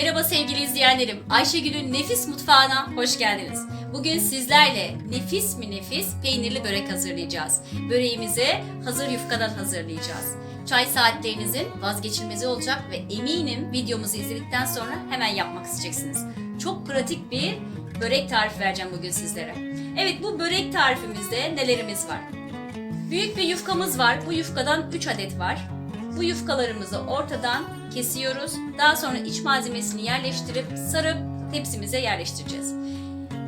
Merhaba sevgili izleyenlerim. Ayşegül'ün Nefis Mutfağı'na hoş geldiniz. Bugün sizlerle nefis mi nefis peynirli börek hazırlayacağız. Böreğimizi hazır yufkadan hazırlayacağız. Çay saatlerinizin vazgeçilmezi olacak ve eminim videomuzu izledikten sonra hemen yapmak isteyeceksiniz. Çok pratik bir börek tarifi vereceğim bugün sizlere. Evet bu börek tarifimizde nelerimiz var? Büyük bir yufkamız var. Bu yufkadan 3 adet var. Bu yufkalarımızı ortadan kesiyoruz. Daha sonra iç malzemesini yerleştirip sarıp tepsimize yerleştireceğiz.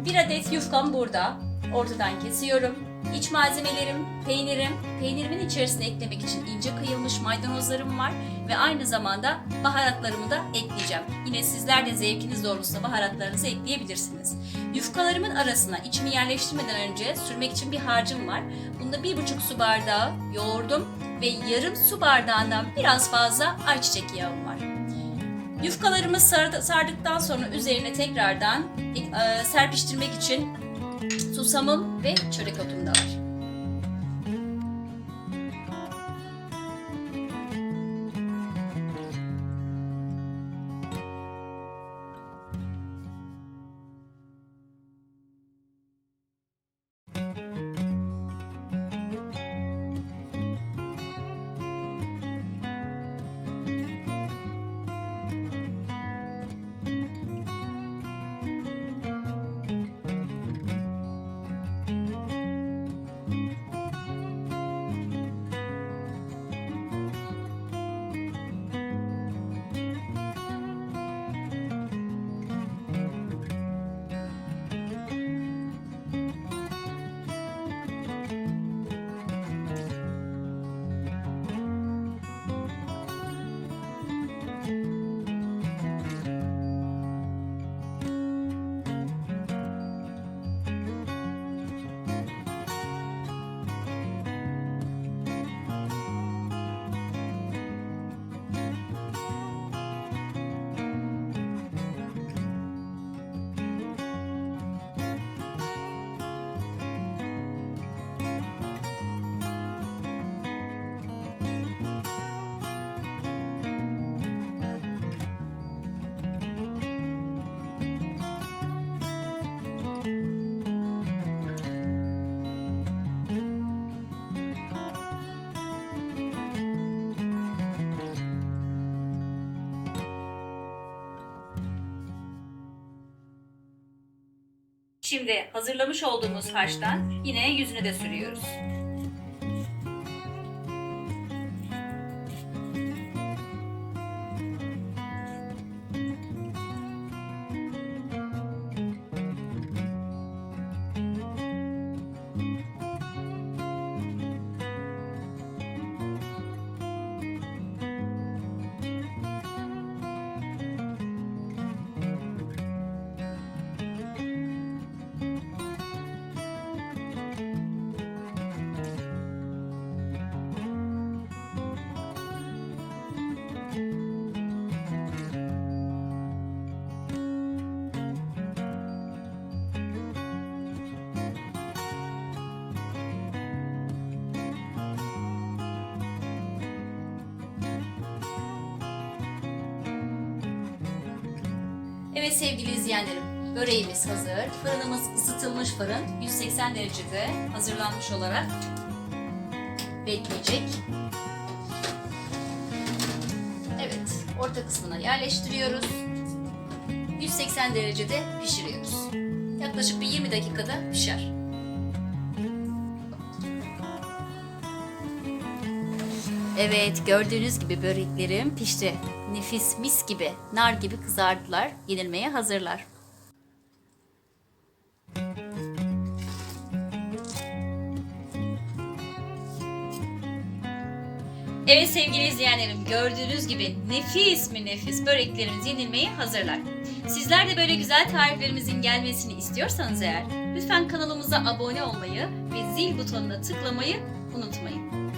Bir adet yufkam burada. Ortadan kesiyorum. İç malzemelerim, peynirim. Peynirimin içerisine eklemek için ince kıyılmış maydanozlarım var ve aynı zamanda baharatlarımı da ekleyeceğim. Yine sizler de zevkiniz doğrultusunda baharatlarınızı ekleyebilirsiniz. Yufkalarımın arasına içimi yerleştirmeden önce sürmek için bir harcım var. Bunda bir buçuk su bardağı yoğurdum ve yarım su bardağından biraz fazla ayçiçek yağım var. Yufkalarımı sardı- sardıktan sonra üzerine tekrardan e, serpiştirmek için susamım ve çörek otum da var. Şimdi hazırlamış olduğumuz harçtan yine yüzüne de sürüyoruz. Evet sevgili izleyenlerim, böreğimiz hazır. Fırınımız ısıtılmış fırın. 180 derecede hazırlanmış olarak bekleyecek. Evet, orta kısmına yerleştiriyoruz. 180 derecede pişiriyoruz. Yaklaşık bir 20 dakikada pişer. Evet, gördüğünüz gibi böreklerim pişti. Nefis, mis gibi, nar gibi kızardılar. Yenilmeye hazırlar. Evet sevgili izleyenlerim, gördüğünüz gibi nefis mi nefis böreklerimiz yenilmeye hazırlar. Sizler de böyle güzel tariflerimizin gelmesini istiyorsanız eğer, lütfen kanalımıza abone olmayı ve zil butonuna tıklamayı unutmayın.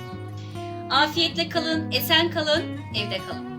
Afiyetle kalın, esen kalın, evde kalın.